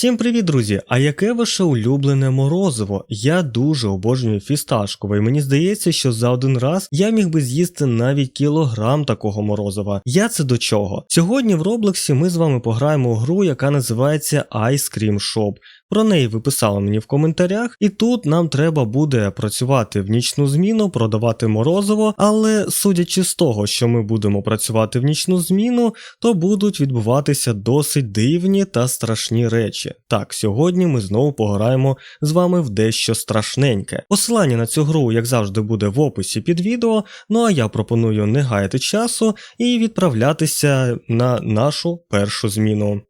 Всім привіт, друзі! А яке ваше улюблене морозиво? Я дуже обожнюю фісташкове, і мені здається, що за один раз я міг би з'їсти навіть кілограм такого морозива. Я це до чого? Сьогодні в Роблоксі ми з вами пограємо у гру, яка називається Ice Cream Shop. Про неї ви писали мені в коментарях, і тут нам треба буде працювати в нічну зміну, продавати морозиво, але судячи з того, що ми будемо працювати в нічну зміну, то будуть відбуватися досить дивні та страшні речі. Так, сьогодні ми знову пограємо з вами в дещо страшненьке. Посилання на цю гру, як завжди, буде в описі під відео. Ну а я пропоную не гаяти часу і відправлятися на нашу першу зміну.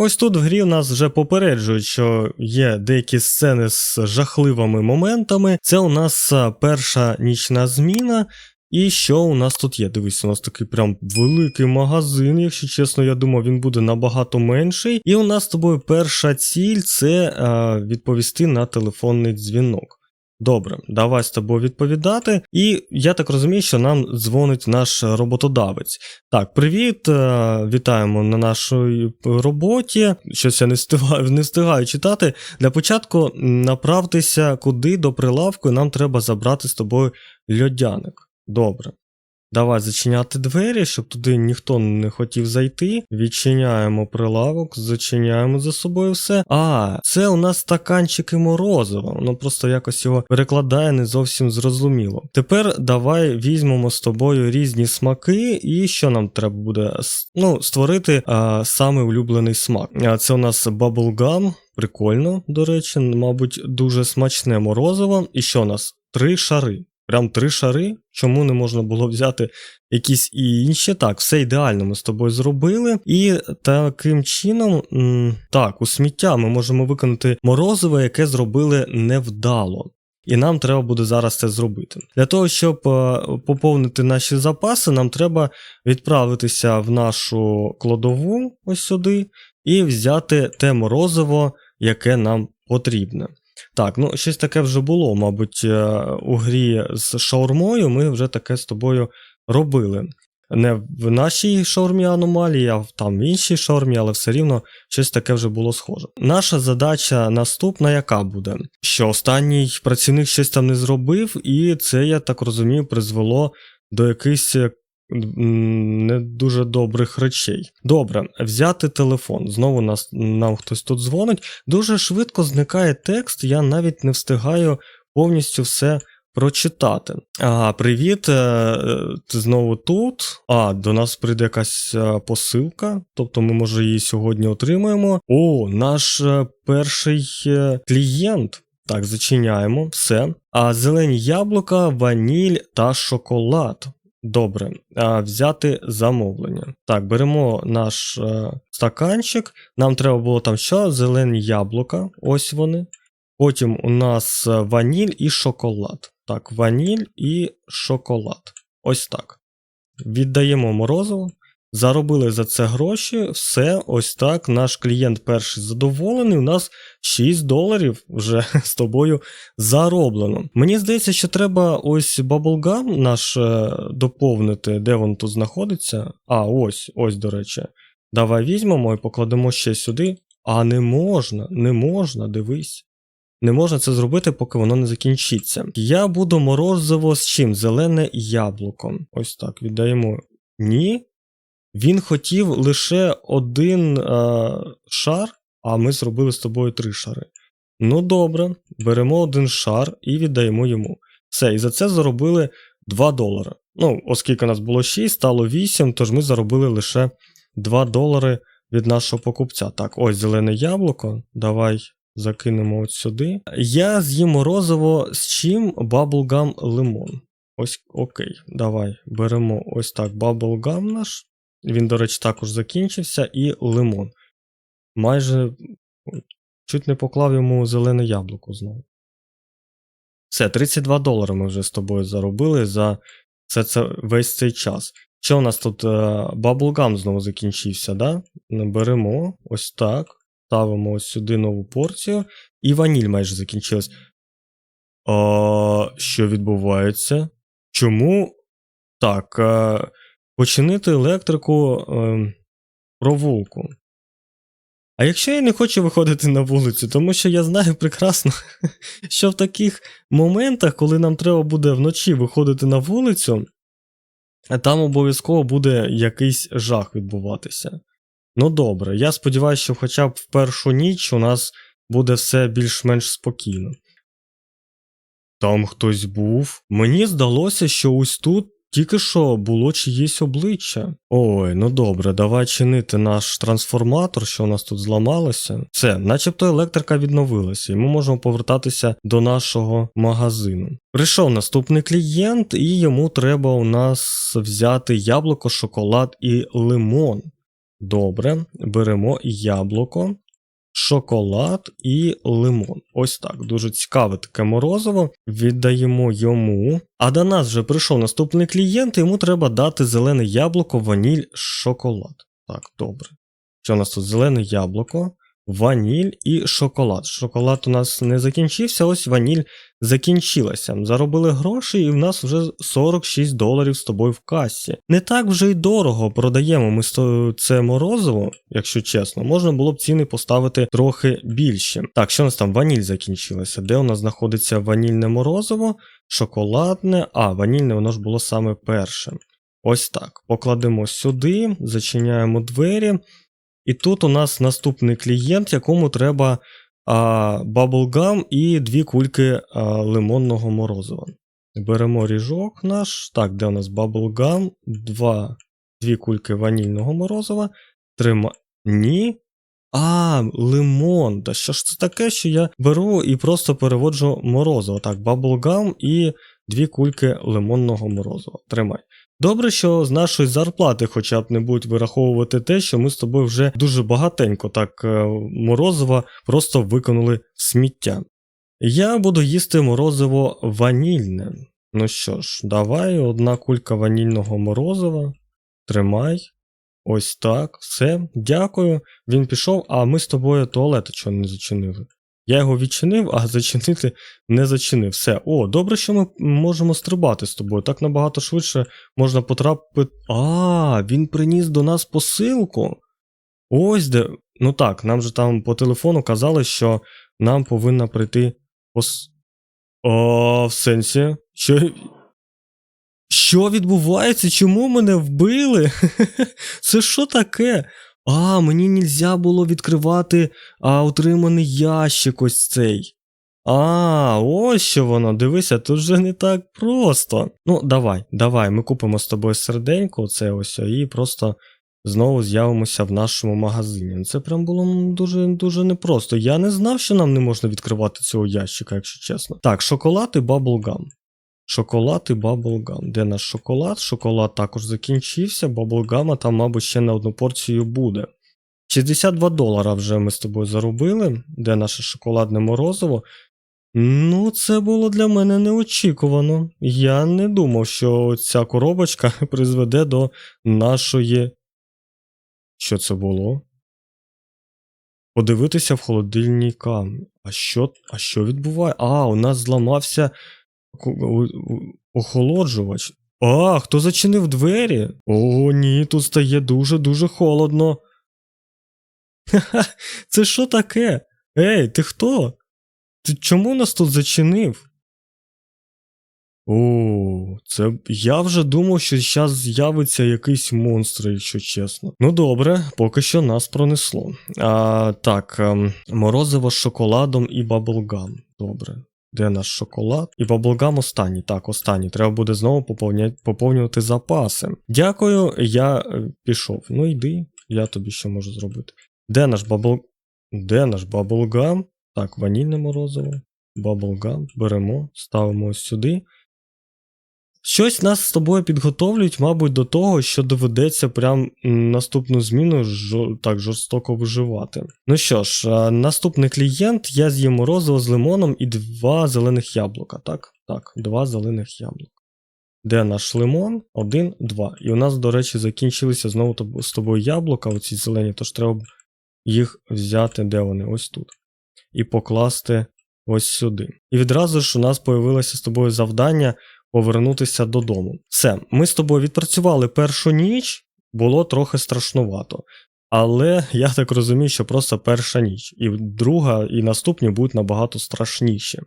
Ось тут в грі нас вже попереджують, що є деякі сцени з жахливими моментами. Це у нас перша нічна зміна. І що у нас тут є? Дивись, у нас такий прям великий магазин, якщо чесно, я думав, він буде набагато менший. І у нас з тобою перша ціль це а, відповісти на телефонний дзвінок. Добре, давай з тобою відповідати. І я так розумію, що нам дзвонить наш роботодавець. Так, привіт, е, вітаємо на нашій роботі. Щось я не встигаю, не встигаю читати. Для початку направтеся куди до прилавку, і нам треба забрати з тобою льодяник. Добре. Давай зачиняти двері, щоб туди ніхто не хотів зайти. Відчиняємо прилавок, зачиняємо за собою все. А, це у нас стаканчики морозива. Воно просто якось його перекладає не зовсім зрозуміло. Тепер давай візьмемо з тобою різні смаки, і що нам треба буде ну, створити а, саме улюблений смак. А, це у нас bubblegum. Прикольно, до речі, мабуть, дуже смачне морозиво. І що у нас? Три шари. Прям три шари. Чому не можна було взяти якісь і інші? Так, все ідеально ми з тобою зробили. І таким чином, так, у сміття ми можемо виконати морозиво, яке зробили невдало. І нам треба буде зараз це зробити. Для того, щоб е, поповнити наші запаси, нам треба відправитися в нашу кладову ось сюди і взяти те морозиво, яке нам потрібне. Так, ну щось таке вже було, мабуть, е, у грі з шаурмою ми вже таке з тобою робили. Не в нашій шаурмі аномалії, а там в іншій шаурмі, але все рівно щось таке вже було схоже. Наша задача наступна, яка буде? Що останній працівник щось там не зробив, і це, я так розумію, призвело до якихось не дуже добрих речей. Добре, взяти телефон. Знову нас, нам хтось тут дзвонить. Дуже швидко зникає текст, я навіть не встигаю повністю все прочитати. Ага, привіт, е, ти знову тут. А, до нас прийде якась е, посилка, тобто ми, може, її сьогодні отримаємо. О, наш е, перший клієнт. Так, зачиняємо все. А зелені яблука, ваніль та шоколад. Добре, взяти замовлення. Так, беремо наш стаканчик. Нам треба було там що? Зелені яблука. Ось вони. Потім у нас ваніль і шоколад. Так, ваніль і шоколад. Ось так. Віддаємо морозиво. Заробили за це гроші, все, ось так. Наш клієнт перший задоволений. У нас 6 доларів вже з тобою зароблено. Мені здається, що треба ось Bubblegum наш е, доповнити, де він тут знаходиться. А, ось, ось, до речі. Давай візьмемо і покладемо ще сюди. А не можна, не можна, дивись. Не можна це зробити, поки воно не закінчиться. Я буду морозиво з чим? Зелене яблуко. Ось так, віддаємо. Ні. Він хотів лише один е, шар, а ми зробили з тобою три шари. Ну добре, беремо один шар і віддаємо йому. Все, і за це заробили 2 долари. Ну, оскільки нас було 6, стало 8, тож ми заробили лише 2 долари від нашого покупця. Так, ось зелене яблуко. Давай закинемо от сюди. Я з'їм морозиво з чим Bubblegum лимон. Ось окей, давай беремо ось так Bubblegum наш. Він, до речі, також закінчився, і лимон. Майже чуть не поклав йому зелене яблуко знову. Все, 32 долари ми вже з тобою заробили за це, це весь цей час. Що у нас тут Bubblegum знову закінчився, да? Беремо ось так. Ставимо ось сюди нову порцію. І ваніль майже закінчилась. А, Що відбувається? Чому? Так. А, е, Починити електрику е, провулку. А якщо я не хочу виходити на вулицю, тому що я знаю прекрасно, що в таких моментах, коли нам треба буде вночі виходити на вулицю, там обов'язково буде якийсь жах відбуватися. Ну добре, я сподіваюся, що хоча б в першу ніч у нас буде все більш-менш спокійно. Там хтось був. Мені здалося, що ось тут тільки що було чиєсь обличчя. Ой, ну добре, давай чинити наш трансформатор, що у нас тут зламалося. Все, начебто електрика відновилася, і ми можемо повертатися до нашого магазину. Прийшов наступний клієнт, і йому треба у нас взяти яблуко, шоколад і лимон. Добре, беремо яблуко, шоколад і лимон. Ось так. Дуже цікаве таке морозиво. Віддаємо йому. А до нас вже прийшов наступний клієнт, йому треба дати зелене яблуко, ваніль, шоколад. Так, добре. Що у нас тут? Зелене яблуко, ваніль і шоколад. Шоколад у нас не закінчився, ось ваніль закінчилася. Заробили гроші, і в нас вже 46 доларів з тобою в касі. Не так вже й дорого продаємо ми це морозиво, якщо чесно. Можна було б ціни поставити трохи більше. Так, що у нас там? Ваніль закінчилася. Де у нас знаходиться ванільне морозиво? Шоколадне, а ванільне воно ж було саме перше. Ось так. Покладемо сюди, зачиняємо двері. І тут у нас наступний клієнт, якому треба баблгам і дві кульки лимонного морозива. Беремо ріжок наш. Так, де у нас баблгам, два, дві кульки ванільного морозива. Трима. Ні. А, лимон. Та що ж це таке, що я беру і просто переводжу морозиво. Так, баблгам і дві кульки лимонного морозива. Тримай. Добре, що з нашої зарплати хоча б не будуть вираховувати те, що ми з тобою вже дуже багатенько так е, морозива просто викинули в сміття. Я буду їсти морозиво ванільне. Ну що ж, давай одна кулька ванільного морозива. Тримай. Ось так, все, дякую. Він пішов, а ми з тобою туалет чого не зачинили. Я його відчинив, а зачинити не зачинив. Все. О, добре, що ми можемо стрибати з тобою. Так набагато швидше можна потрапити. А, він приніс до нас посилку. Ось де. Ну так, нам же там по телефону казали, що нам повинна прийти пос. О, в сенсі. Що. Що відбувається? Чому мене вбили? Це що таке? А, мені нельзя було відкривати а, отриманий ящик ось цей. А, ось що воно, дивися, тут вже не так просто. Ну, давай, давай, ми купимо з тобою серденько, це ось, і просто знову з'явимося в нашому магазині. Ну, Це прям було дуже дуже непросто. Я не знав, що нам не можна відкривати цього ящика, якщо чесно. Так, шоколад і баблгам. Шоколад і баблгам. Де наш шоколад? Шоколад також закінчився, баблгама там, мабуть, ще на одну порцію буде. 62 долара вже ми з тобою заробили. Де наше шоколадне морозиво? Ну, це було для мене неочікувано. Я не думав, що ця коробочка призведе до нашої. Що це було? Подивитися в холодильній камері. А що, а що відбуває? А, у нас зламався охолоджувач. А, хто зачинив двері? О, ні, тут стає дуже-дуже холодно. Ха-ха, це що таке? Ей, ти хто? Ти чому нас тут зачинив? О, це я вже думав, що зараз з'явиться якийсь монстр, якщо чесно. Ну добре, поки що нас пронесло. А, так, ем, морозиво з шоколадом і баблгам. Добре. Де наш шоколад? І баблгам останній. Так, останній. Треба буде знову поповня... поповнювати запаси. Дякую, я е, пішов. Ну йди, я тобі що можу зробити. Де наш бабл... Де наш баблгам? Так, ванільне морозиво. Баблгам. Беремо, ставимо ось сюди. Щось нас з тобою підготовлюють, мабуть, до того, що доведеться прям наступну зміну жо- так жорстоко виживати. Ну що ж, наступний клієнт, я з'їм морозиво з лимоном і два зелених яблука, так? Так, два зелених яблука. Де наш лимон? Один, два. І у нас, до речі, закінчилися знову з тобою яблука, оці зелені, тож треба їх взяти, де вони? Ось тут. І покласти ось сюди. І відразу ж у нас появилося з тобою завдання повернутися додому. Все, ми з тобою відпрацювали першу ніч, було трохи страшнувато. Але я так розумію, що просто перша ніч, і друга, і наступні будуть набагато страшніші.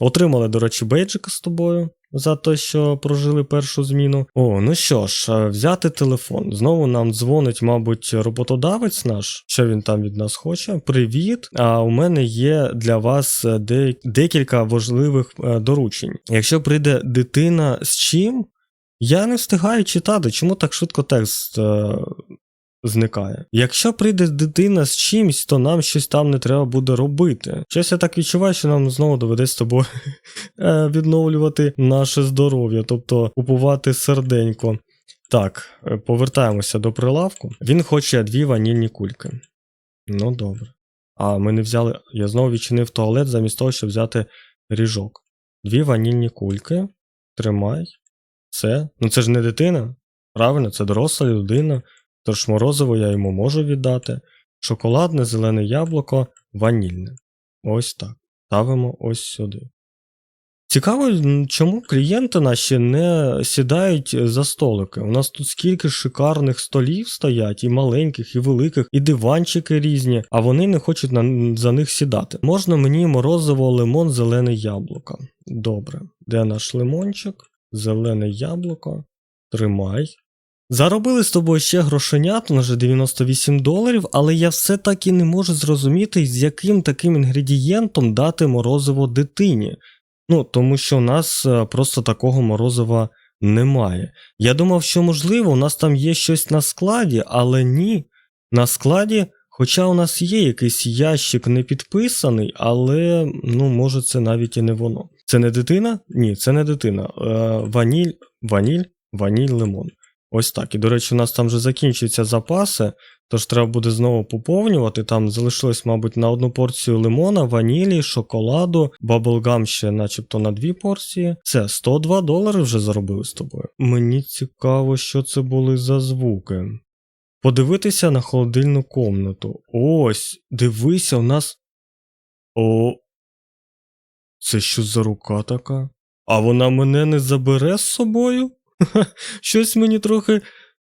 Отримали, до речі, бейджика з тобою за те, що прожили першу зміну. О, ну що ж, е, взяти телефон. Знову нам дзвонить, мабуть, роботодавець наш, що він там від нас хоче. Привіт! А у мене є для вас е, декілька важливих е, доручень. Якщо прийде дитина з чим, я не встигаю читати, чому так швидко текст е, зникає. Якщо прийде дитина з чимсь, то нам щось там не треба буде робити. Щось я так відчуваю, що нам знову доведеться з тобою е, відновлювати наше здоров'я, тобто купувати серденько. Так, е, повертаємося до прилавку. Він хоче дві ванільні кульки. Ну добре. А ми не взяли. Я знову відчинив туалет замість того, щоб взяти ріжок. Дві ванільні кульки. Тримай. Це. Ну це ж не дитина. Правильно, це доросла людина. Тож морозиво я йому можу віддати. Шоколадне, зелене яблуко, ванільне. Ось так. Ставимо ось сюди. Цікаво, чому клієнти наші не сідають за столики. У нас тут скільки шикарних столів стоять, і маленьких, і великих, і диванчики різні, а вони не хочуть на, за них сідати. Можна мені морозиво, лимон, зелене яблуко. Добре. Де наш лимончик? Зелене яблуко. Тримай. Заробили з тобою ще грошенят, вже 98 доларів, але я все так і не можу зрозуміти, з яким таким інгредієнтом дати морозиво дитині. Ну, тому що у нас е, просто такого морозива немає. Я думав, що можливо, у нас там є щось на складі, але ні. На складі, хоча у нас є якийсь ящик не підписаний, але ну, може це навіть і не воно. Це не дитина? Ні, це не дитина. Е, ваніль, ваніль, ваніль, лимон. Ось так. І, до речі, у нас там вже закінчуються запаси, тож треба буде знову поповнювати. Там залишилось, мабуть, на одну порцію лимона, ванілі, шоколаду, баблгам ще, начебто, на дві порції. Це 102 долари вже заробили з тобою. Мені цікаво, що це були за звуки. Подивитися на холодильну комнату. Ось, дивися, у нас. О. Це що за рука така? А вона мене не забере з собою? Щось мені трохи,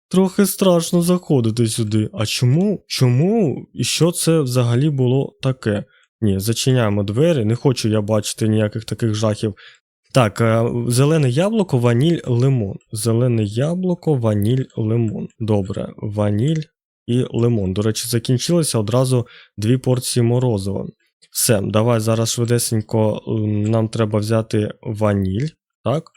трохи страшно заходити сюди. А чому? Чому? І що це взагалі було таке? Ні, зачиняємо двері, не хочу я бачити ніяких таких жахів. Так, е, зелене яблуко, ваніль, лимон. Зелене яблуко, ваніль, лимон. Добре, ваніль і лимон. До речі, закінчилося одразу дві порції морозива. Все, давай зараз швидесенько нам треба взяти ваніль, так?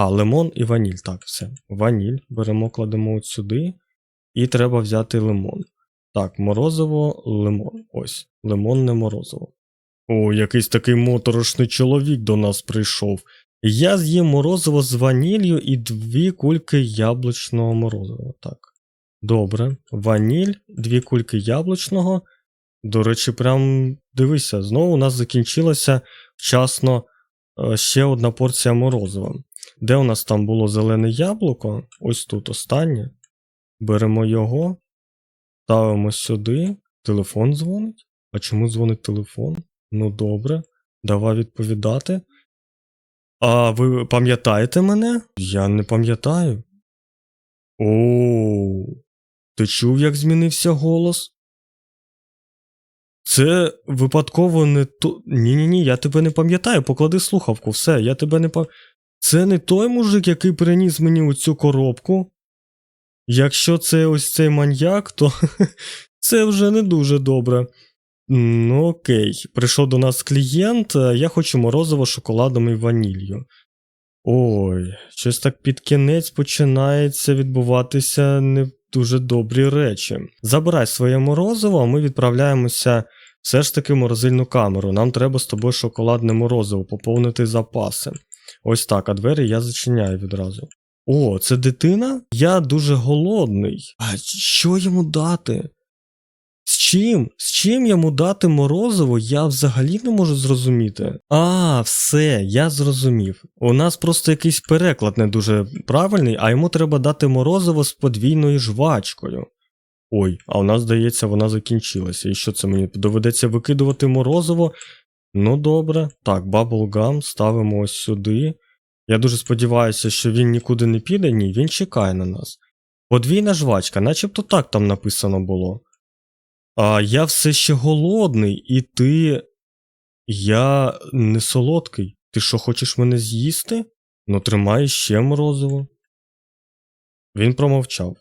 А, лимон і ваніль. Так, все. Ваніль беремо, кладемо от сюди. І треба взяти лимон. Так, морозиво, лимон. Ось. Лимонне морозиво. О, якийсь такий моторошний чоловік до нас прийшов. Я з'їм морозиво з ваніллю і дві кульки яблучного морозива. Так. Добре. Ваніль, дві кульки яблучного. До речі, прям дивися, знову у нас закінчилася вчасно е, ще одна порція морозива. Де у нас там було зелене яблуко? Ось тут останнє. Беремо його, ставимо сюди. Телефон дзвонить. А чому дзвонить телефон? Ну добре, давай відповідати. А ви пам'ятаєте мене? Я не пам'ятаю. О, ти чув, як змінився голос? Це випадково не то. Ні-ні ні, я тебе не пам'ятаю, поклади слухавку, все, я тебе не пам'ятаю. Це не той мужик, який приніс мені оцю коробку. Якщо це ось цей маньяк, то це вже не дуже добре. Ну окей, прийшов до нас клієнт, е, я хочу морозиво шоколадом і ванілью. Ой, щось так під кінець починається відбуватися не дуже добрі речі. Забирай своє морозиво, а ми відправляємося все ж таки морозильну камеру. Нам треба з тобою шоколадне морозиво, поповнити запаси. Ось так, а двері я зачиняю відразу. О, це дитина? Я дуже голодний. А що йому дати? З чим? З чим йому дати морозиво, я взагалі не можу зрозуміти. А, все, я зрозумів. У нас просто якийсь переклад не дуже правильний, а йому треба дати морозиво з подвійною жвачкою. Ой, а у нас, здається, вона закінчилася. І що це мені доведеться викидувати морозиво? Ну добре. Так, Bubblegum ставимо ось сюди. Я дуже сподіваюся, що він нікуди не піде. Ні, він чекає на нас. Подвійна жвачка, начебто так там написано було. А я все ще голодний, і ти. Я не солодкий. Ти що, хочеш мене з'їсти? Ну, тримай ще морозиво. Він промовчав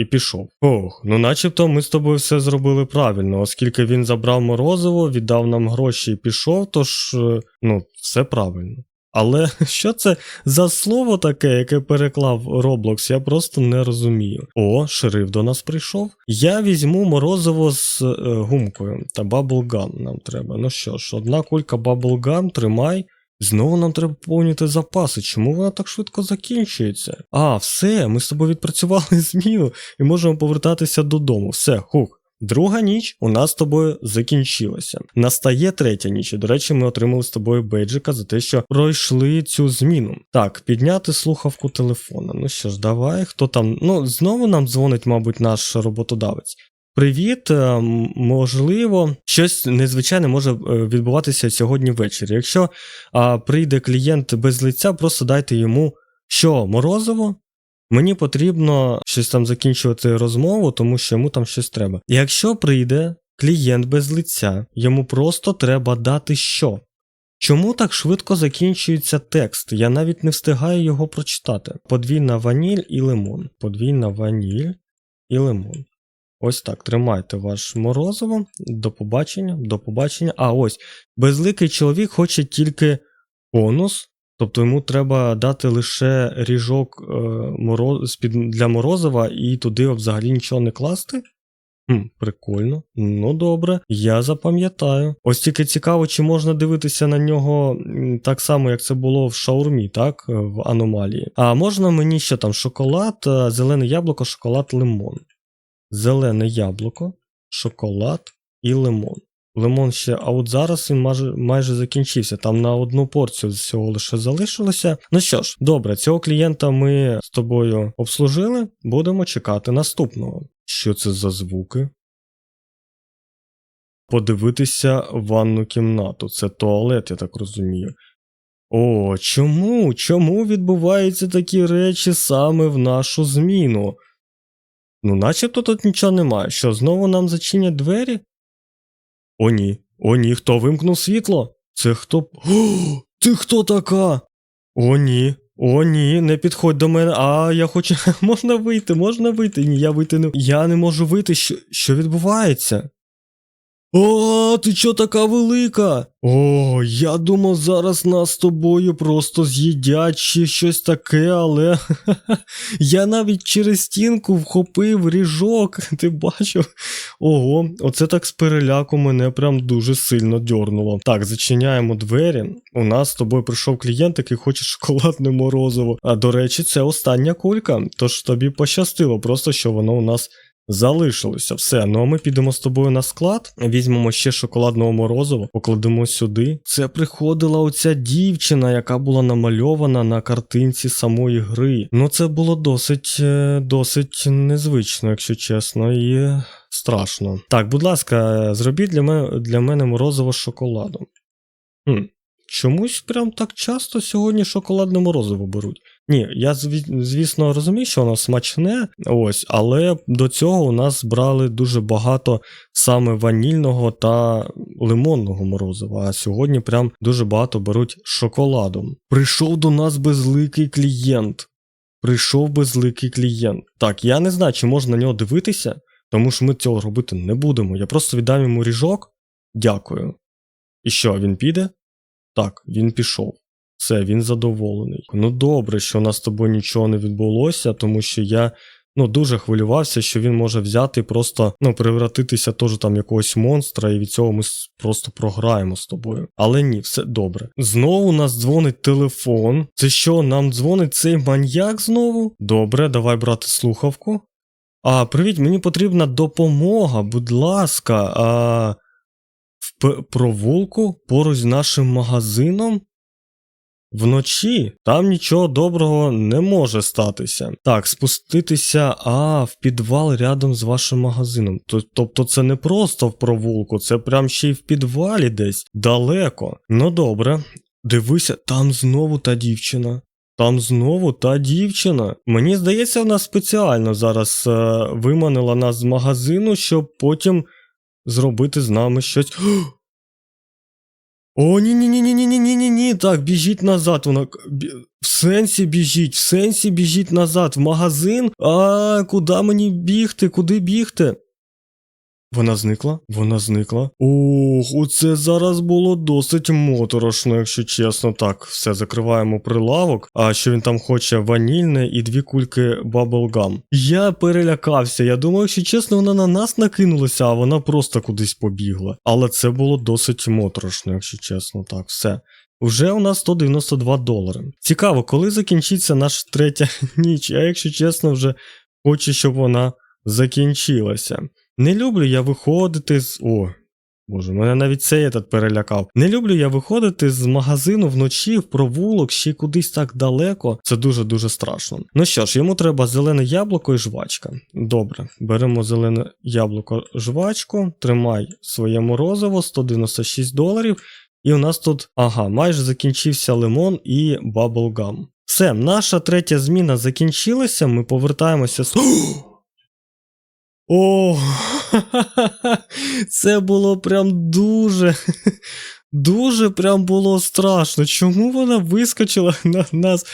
і пішов. Ох, ну начебто ми з тобою все зробили правильно, оскільки він забрав морозиво, віддав нам гроші і пішов, тож, е, ну, все правильно. Але що це за слово таке, яке переклав Roblox, я просто не розумію. О, шериф до нас прийшов. Я візьму морозиво з е, гумкою та баблгам нам треба. Ну що ж, одна кулька баблгам, тримай. Знову нам треба поповнити запаси. Чому вона так швидко закінчується? А, все, ми з тобою відпрацювали зміну і можемо повертатися додому. Все, хух. Друга ніч у нас з тобою закінчилася. Настає третя ніч. І, до речі, ми отримали з тобою бейджика за те, що пройшли цю зміну. Так, підняти слухавку телефона. Ну що ж, давай, хто там. Ну, знову нам дзвонить, мабуть, наш роботодавець. Привіт, е, можливо, щось незвичайне може е, відбуватися сьогодні ввечері. Якщо а, прийде клієнт без лиця, просто дайте йому що, морозиво? Мені потрібно щось там закінчувати розмову, тому що йому там щось треба. Якщо прийде клієнт без лиця, йому просто треба дати що? Чому так швидко закінчується текст? Я навіть не встигаю його прочитати. Подвійна ваніль і лимон. Подвійна ваніль і лимон. Ось так, тримайте ваш морозиво. До побачення, до побачення. А ось, безликий чоловік хоче тільки бонус, тобто йому треба дати лише ріжок е, для морозива і туди взагалі нічого не класти. Хм, прикольно. Ну добре, я запам'ятаю. Ось тільки цікаво, чи можна дивитися на нього так само, як це було в шаурмі, так? е, В аномалії. А можна мені ще там шоколад, е, зелене яблуко, шоколад, лимон. Зелене яблуко, шоколад і лимон. Лимон ще, а от зараз він майже, майже закінчився. Там на одну порцію всього лише залишилося. Ну що ж, добре, цього клієнта ми з тобою обслужили. Будемо чекати наступного. Що це за звуки? Подивитися ванну кімнату. Це туалет, я так розумію. О, чому? Чому відбуваються такі речі саме в нашу зміну? Ну, начебто тут нічого немає. Що, знову нам зачинять двері? О, ні. О, ні, хто вимкнув світло? Це хто. О, ти хто така? О, ні. О, ні, не підходь до мене. А, я хочу. Можна вийти, можна вийти. Ні, я вийти не. Я не можу вийти. Що, що відбувається? О, ти чо така велика? О, я думав, зараз нас з тобою просто з'їдять чи щось таке, але я навіть через стінку вхопив ріжок, ти бачив? Ого, оце так з переляку мене прям дуже сильно дьорнуло. Так, зачиняємо двері. У нас з тобою прийшов клієнт, який хоче шоколадне морозиво. А до речі, це остання кулька, тож тобі пощастило, просто що воно у нас залишилося. Все, ну а ми підемо з тобою на склад, візьмемо ще шоколадного морозива, покладемо сюди. Це приходила оця дівчина, яка була намальована на картинці самої гри. Ну це було досить, е, досить незвично, якщо чесно, і страшно. Так, будь ласка, зробіть для мене, для мене морозиво шоколадом. Хм. Чомусь прям так часто сьогодні шоколадне морозиво беруть. Ні, я звісно розумію, що воно смачне, ось, але до цього у нас брали дуже багато саме ванільного та лимонного морозива, а сьогодні прям дуже багато беруть шоколадом. Прийшов до нас безликий клієнт. Прийшов безликий клієнт. Так, я не знаю, чи можна на нього дивитися, тому що ми цього робити не будемо. Я просто віддам йому ріжок. Дякую. І що, він піде? Так, він пішов. Все, він задоволений. Ну добре, що у нас з тобою нічого не відбулося, тому що я ну дуже хвилювався, що він може взяти і просто ну превратитися теж там якогось монстра, і від цього ми просто програємо з тобою. Але ні, все добре. Знову у нас дзвонить телефон. Це що, нам дзвонить цей маньяк знову? Добре, давай брати слухавку. А, привіт, мені потрібна допомога, будь ласка. А провулку поруч з нашим магазином? Вночі там нічого доброго не може статися. Так, спуститися, а, в підвал рядом з вашим магазином. Тобто це не просто в провулку, це прям ще й в підвалі десь далеко. Ну добре, дивися, там знову та дівчина. Там знову та дівчина. Мені здається, вона спеціально зараз е, виманила нас з магазину, щоб потім зробити з нами щось. О, ні, ні, ні, ні, ні, ні, ні, ні, ні. Так, біжіть назад. Вона в сенсі біжіть, в сенсі біжіть назад, в магазин. А куди мені бігти? Куди бігти? Вона зникла? Вона зникла. Ох, оце зараз було досить моторошно, якщо чесно. Так, все, закриваємо прилавок. А що він там хоче? Ванільне і дві кульки баблгам. Я перелякався. Я думав, якщо чесно, вона на нас накинулася, а вона просто кудись побігла. Але це було досить моторошно, якщо чесно. Так, все. Уже у нас 192 долари. Цікаво, коли закінчиться наша третя ніч. Я, якщо чесно, вже хочу, щоб вона закінчилася. Не люблю я виходити з. О, боже, мене навіть цей этот перелякав. Не люблю я виходити з магазину вночі в провулок ще кудись так далеко. Це дуже-дуже страшно. Ну що ж, йому треба зелене яблуко і жвачка. Добре, беремо зелене яблуко жвачку, тримай своє морозиво 196 доларів. І у нас тут, ага, майже закінчився лимон і баблгам. Все, наша третя зміна закінчилася. Ми повертаємося з. О, це було прям дуже, дуже прям було страшно. Чому вона вискочила на нас?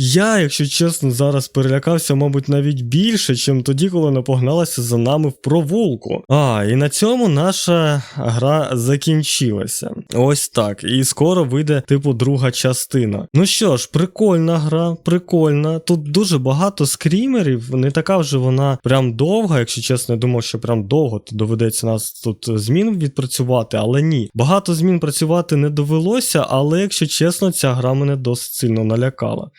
Я, якщо чесно, зараз перелякався, мабуть, навіть більше, чим тоді, коли вона погналася за нами в провулку. А, і на цьому наша гра закінчилася. Ось так. І скоро вийде, типу, друга частина. Ну що ж, прикольна гра, прикольна. Тут дуже багато скрімерів, не така вже вона прям довга, якщо чесно, я думав, що прям довго то доведеться нас тут змін відпрацювати, але ні. Багато змін працювати не довелося, але якщо чесно, ця гра мене досить сильно налякала.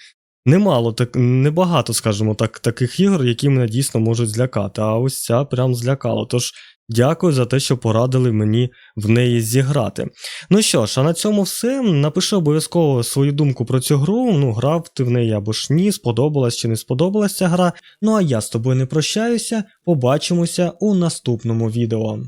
Немало, так небагато, скажімо так, таких ігор, які мене дійсно можуть злякати. А ось ця прям злякала. Тож дякую за те, що порадили мені в неї зіграти. Ну що ж, а на цьому все. Напиши обов'язково свою думку про цю гру. Ну, грав ти в неї або ж ні, сподобалась чи не сподобалась ця гра. Ну а я з тобою не прощаюся. Побачимося у наступному відео.